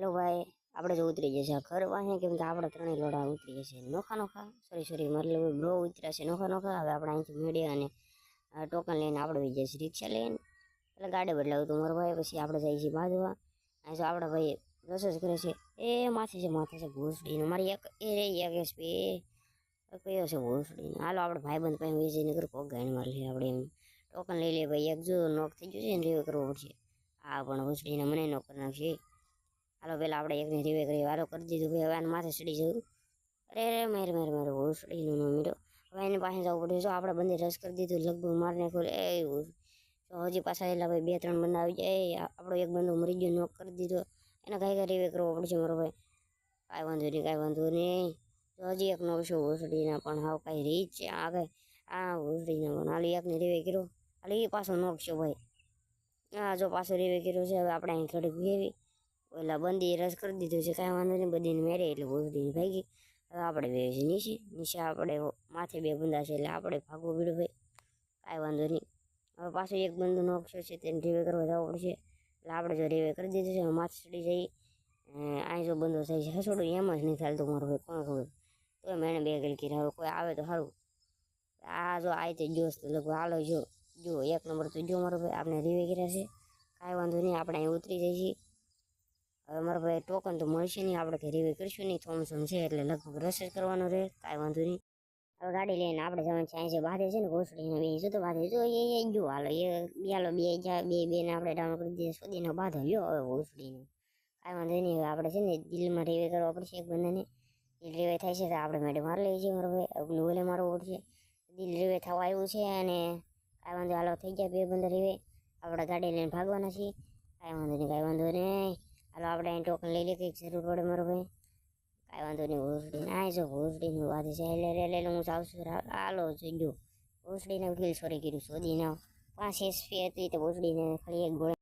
Hello ભાઈ, આપણે જો ઉતરી જશે ઘર પાસે કેમ કે આપણે ત્રણેય લોડા ઉતરી જશે નોખા નોખા. સોરી સોરી મતલબ બ્રો ઉતર્યા છે નોખા નોખા. હવે આપણે અહીંથી મીડિયા અને ટોકન લઈને આપણે વહી જઈશું રિક્ષા લઈને. એટલે ગાડી બદલાવું તો મારો ભાઈ પછી આપણે જઈએ છીએ બાંધવા. અહીં જો આપણા ભાઈ રસ જ કરે છે. એ માથે છે માથે છે, ભૂસડીને. મારી એક, એ રે એક એસપી એ કયો છે ભૂસડીને? હાલો, આપણે ભાઈબંધ પાસે વેચીને કરું કોક ગાઈને મારી લઈએ આપણે એમ. ટોકન લઈ લઈએ ભાઈ, એક જો નોક થઈ ગયું છે ને રિવ્યુ કરવો પડશે. હા પણ ભૂસડીને મને નોક કરી નાખશે. હાલો પેલા આપણે એકને રિવે કરી વારો કરી દીધું. ભાઈ હવે આને માથે ચડી જવું. અરે અરે, મેર મેર, મેરે. ભૂસડીનું નો મીઠો. હવે એની પાસે જવું પડ્યું. જો, આપણે બંને રસ કરી દીધું, લગભગ મારને ખોલે એ તો હજી પાછા એટલા ભાઈ બે, ત્રણ બંદા આવી જાય. આપણો એક બંદો મરી ગયો નોક કરી દીધો. એને કાંઈ કાંઈ રિવે કરવો પડશે, મારો ભાઈ. કાંઈ વાંધો નહીં, કાંઈ વાંધો નહીં. તો હજી એક નોકશો ભૂસડીના પણ હાવ કાંઈ રીત છે આ કાંઈ આ ભૂસડીના પણ. હાલી એકને રિવે કર્યો હાલી એ પાછો નોકશો ભાઈ. હા જો, પાછો રિવે કર્યો છે. હવે આપણે અહીં થોડીક ભેવી ઓલા બંદી રસ કરી દીધો છે, કાંઈ વાંધો નહીં, બધીને મેરે એટલે ભૂસડીને ભાગી. હવે આપણે બે છે નીચે નીચે આપણે માથે બે બંદા છે એટલે આપણે ભાગવું પીડું ભાઈ, કાંઈ વાંધો નહીં. હવે પાછો એક બંદુનો નોકશો છે, તેને રિવે કરવા જવું પડશે. એટલે આપણે જો રિવે કરી દીધું છે માથે ચડી જઈ અહીં જો બંધો થાય છે, હસોડું, એમ જ નહીં ચાલતું મારું ભાઈ કોણ ખબર? તો એમ એને બે ગલકી હવે કોઈ આવે તો સારું આ જો આવી તે જોશ તો લગભગ હાલો જો જો, એક નંબર તો જો મારો ભાઈ, આપણે રિવે કર્યા છે. કાંઈ વાંધો નહીં, આપણે અહીં ઉતરી જઈએ. છીએ હવે મારો ભાઈ ટોકન તો મળશે નહીં. આપણે કંઈ રિવે કરીશું નહીં. થોમસમ છે એટલે લગભગ રસ જ કરવાનો રહે. કાંઈ વાંધો નહીં. હવે ગાડી લઈને આપણે જવાનું છે. અહીં જે બાધે છે ને ઘોસડીને બે જો તો બાધે જો એ એ જો હાલો. એ બે હાલો બે બે બેને આપણે ડાઉન કરી દઈએ. સુધીનો બાધો લ્યો હવે ઘોસડીને. કાંઈ વાંધો નહીં. હવે આપણે છે ને દિલમાં રિવે કરવા પડશે એક બંધાને. દિલ રિવે થાય છે તો આપણે મેડમ મારી લઈએ છીએ મારો ભાઈ અગલું ઓલે મારવું પડશે દિલ રિવે થવા આવ્યું છે અને કાંઈ વાંધો. હાલો, થઈ ગયા. બે બંધા રિવે આપણે ગાડી લઈને ભાગવાના છીએ. કાંઈ વાંધો નહીં, કાંઈ વાંધો નહીં. હાલો, આપણે અહીં ટોકન લઈ લે કંઈક જરૂર પડે મારો ભાઈ. કાંઈ વાંધો નહીં ભોસડી ના જો ભોસડીનું વાત છે. એટલે એટલે એટલે હું આવશું હાલો જો ભોસડીને ફીલ સોરી કીધું સોદીના પાંચ એસપી હતી તો ભોસડીને ખાલી એક ગોળે.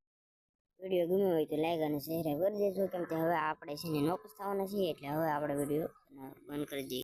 વીડિયો ગમ્યો હોય તો લાઈક અને શેર કરી દેજો, કેમ કે હવે આપણે છે ને નોકસ થવાના છીએ, એટલે હવે આપણે વીડિયો બંધ કરી દઈએ.